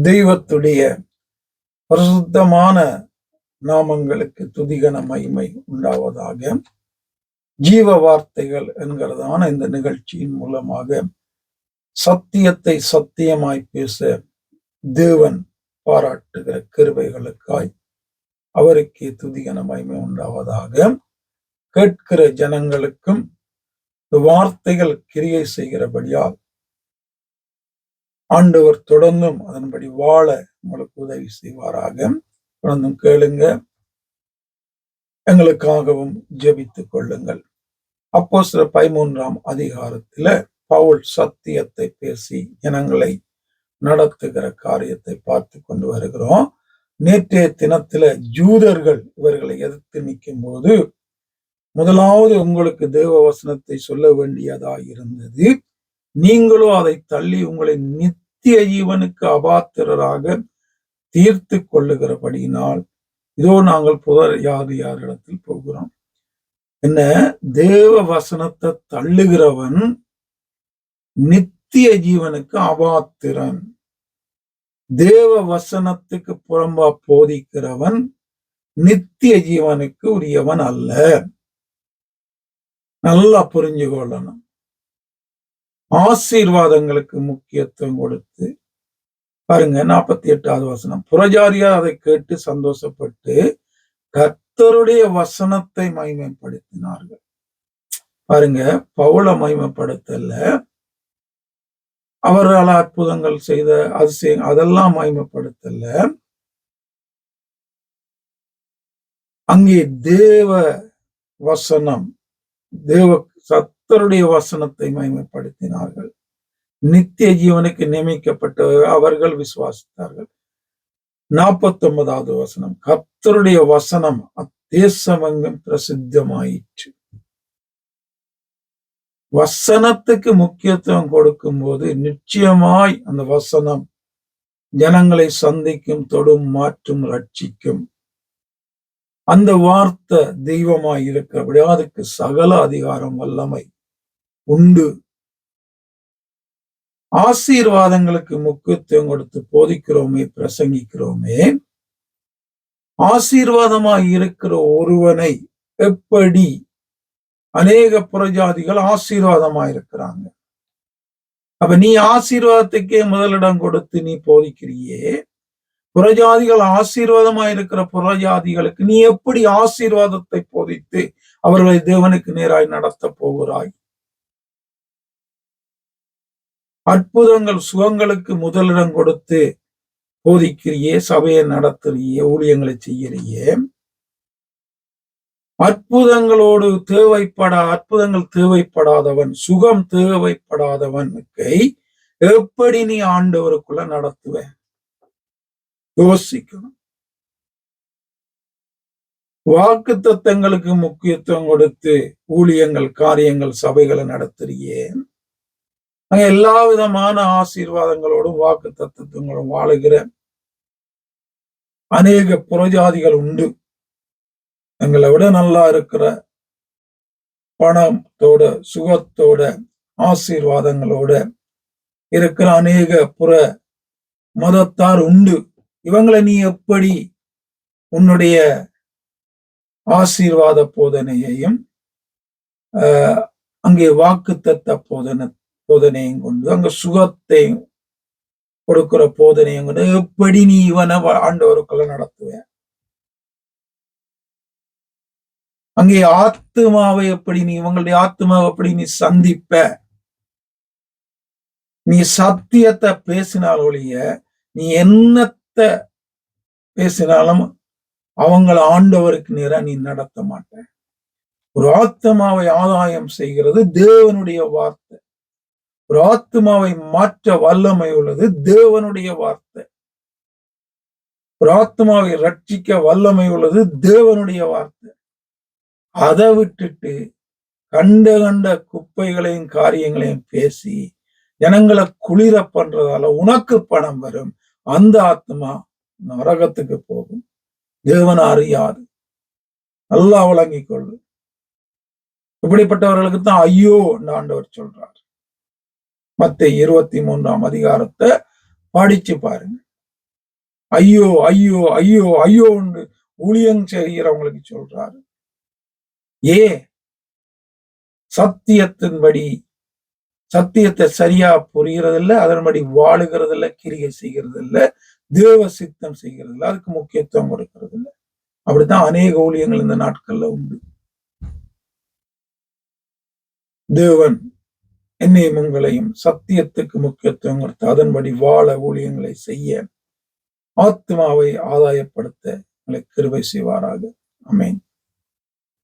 தெய்வத்துடைய பிரசுத்தமான நாமங்களுக்கு துதிகன மகிமை உண்டாவதாக ஜீவ வார்த்தைகள் என்கிறதான இந்த நிகழ்ச்சியின் மூலமாக சத்தியத்தை சத்தியமாய் பேச தேவன் பாராட்டுகிற கிருபைகளுக்காய் அவருக்கே துதிகன மகிமை உண்டாவதாக கேட்கிற ஜனங்களுக்கும் வார்த்தைகள் கிரியை செய்கிறபடியால் ஆண்டவர் தொடர்ந்தும் அதன்படி வாழ உங்களுக்கு உதவி செய்வாராக. தொடர்ந்தும் கேளுங்க. எங்களுக்காகவும் ஜெபித்துக் கொள்ளுங்கள். அப்போ சில பதிமூன்றாம் அதிகாரத்துல பவுல் சத்தியத்தை பேசி ஜனங்களை நடத்துகிற காரியத்தை பார்த்து கொண்டு வருகிறோம். நேற்றைய தினத்துல ஜூதர்கள் இவர்களை எதிர்த்து நிற்கும் போது முதலாவது உங்களுக்கு தேவ வசனத்தை சொல்ல வேண்டியதா இருந்தது நீங்களும் அதை தள்ளி உங்களை நித்திய ஜீவனுக்கு அபாத்திரராக தீர்த்து கொள்ளுகிறபடியினால் இதோ நாங்கள் புதர் யார் யார் இடத்தில் போகிறோம். என்ன? தேவ வசனத்தை தள்ளுகிறவன் நித்திய ஜீவனுக்கு அபாத்திரன். தேவ வசனத்துக்கு புறம்பா போதிக்கிறவன் நித்திய ஜீவனுக்கு உரியவன் அல்ல. நல்லா புரிஞ்சு கொள்ளணும் ஆசீர்வாதங்களுக்கு முக்கியத்துவம் கொடுத்து பாருங்க நாற்பத்தி எட்டாவது வசனம். புறஜாரியார் அதை கேட்டு சந்தோஷப்பட்டு கர்த்தருடைய வசனத்தை மகிமைப்படுத்தினார்கள். பாருங்க பவுல மகிமைப்படுத்தல. அவரால் அற்புதங்கள் செய்த அதிசயம் அதெல்லாம் மகிமைப்படுத்தல. அங்கே தேவ வசனம் தேவ கர்த்தருடைய வசனத்தை மகிமைப்படுத்தினார்கள். நித்திய ஜீவனுக்கு நியமிக்கப்பட்ட அவர்கள் விசுவாசித்தார்கள். நாற்பத்தி ஒன்பதாவது வசனம் கர்த்தருடைய வசனம் அத்தேசமங்கம் பிரசித்தமாயிற்று. வசனத்துக்கு முக்கியத்துவம் கொடுக்கும் போது நிச்சயமாய் அந்த வசனம் ஜனங்களை சந்திக்கும் தொடும் மாற்றும் ரட்சிக்கும். அந்த வார்த்தை தெய்வமாய் இருக்க அதுக்கு சகல அதிகாரம் வல்லமை உண்டு. ஆசீர்வாதங்களுக்கு முக்கியத்துவம் கொடுத்து போதிக்கிறோமே பிரசங்கிக்கிறோமே. ஆசீர்வாதமாய் இருக்கிற ஒருவனை எப்படி அநேக புறஜாதிகள் ஆசீர்வாதமா இருக்கிறாங்க. அப்ப நீ ஆசீர்வாதத்துக்கே முதலிடம் கொடுத்து நீ போதிக்கிறியே. புறஜாதிகள் ஆசீர்வாதமா இருக்கிற புறஜாதிகளுக்கு நீ எப்படி ஆசீர்வாதத்தை போதித்து அவர்களை தேவனுக்கு நேராய் நடத்த போகிறாய்? அற்புதங்கள் சுகங்களுக்கு முதலிடம் கொடுத்து போதிக்கிறியே சபையை நடத்துறியே ஊழியங்களை செய்யறியே. அற்புதங்களோடு தேவைப்படா அற்புதங்கள் தேவைப்படாதவன் சுகம் தேவைப்படாதவனுக்கை எப்படி நீ ஆண்டவருக்குள்ள நடத்துவ? யோசிக்கணும். வாக்கு தத்தங்களுக்கு முக்கியத்துவம் கொடுத்து ஊழியங்கள் காரியங்கள் சபைகளை நடத்துறியே. அங்க எல்லா விதமான ஆசீர்வாதங்களோடும் வாக்கு தத்துவங்களும் வாழுகிற அநேக புறஜாதிகள் உண்டு. எங்களை விட நல்லா இருக்கிற பணத்தோட சுகத்தோட ஆசீர்வாதங்களோட இருக்கிற அநேக புற மதத்தார் உண்டு. இவங்களை நீ எப்படி உன்னுடைய ஆசீர்வாத போதனையையும் அங்கே வாக்கு தத்த போதனை போதனையும் கொண்டு அங்க சுகத்தையும் கொடுக்கிற போதனையும் கொண்டு எப்படி நீ இவனை ஆண்டவருக்குள்ள நடத்துவ? அங்கே ஆத்மாவை எப்படி நீ இவங்களுடைய ஆத்மாவை எப்படி நீ சந்திப்ப? நீ சத்தியத்தை பேசினால் ஒழிய நீ என்னத்த பேசினாலும் அவங்கள ஆண்டவருக்கு நேரா நீ நடத்த மாட்ட. ஒரு ஆத்மாவை ஆதாயம் செய்கிறது தேவனுடைய வார்த்தை. ஒரு ஆத்மாவை மாற்ற வல்லமை உள்ளது தேவனுடைய வார்த்தை. ஒரு ஆத்மாவை ரட்சிக்க வல்லமை உள்ளது தேவனுடைய வார்த்தை. அதை விட்டுட்டு கண்ட கண்ட குப்பைகளையும் காரியங்களையும் பேசி ஜனங்களை குளிர பண்றதால உனக்கு பணம் வரும். அந்த ஆத்மா நரகத்துக்கு போகும். தேவன் அறியாது. நல்லா வழங்கிக் கொள்ளு இப்படிப்பட்டவர்களுக்கு தான் ஐயோ ஆண்டவர் சொல்றார். மத்த இருபத்தி மூன்றாம் அதிகாரத்தை படிச்சு பாருங்க. ஐயோ ஐயோ ஐயோ ஐயோ என்று ஊழியம் செய்கிறவங்களுக்கு சொல்றாரு. ஏ சத்தியத்தின்படி சத்தியத்தை சரியா புரிகிறது இல்லை அதன்படி வாழுகிறதில்ல கிரியை இல்லை தேவ சித்தம் செய்கிறதில்ல அதுக்கு முக்கியத்துவம் கொடுக்கிறது இல்ல அப்படித்தான் அநேக ஊழியங்கள் இந்த நாட்கள்ல உண்டு. தேவன் என்னையும் உங்களையும் சத்தியத்துக்கு முக்கியத்துவம் கொடுத்து அதன்படி வாழ ஊழியங்களை செய்ய ஆத்மாவை ஆதாயப்படுத்த எங்களை கிருபை செய்வாராக. அமேன்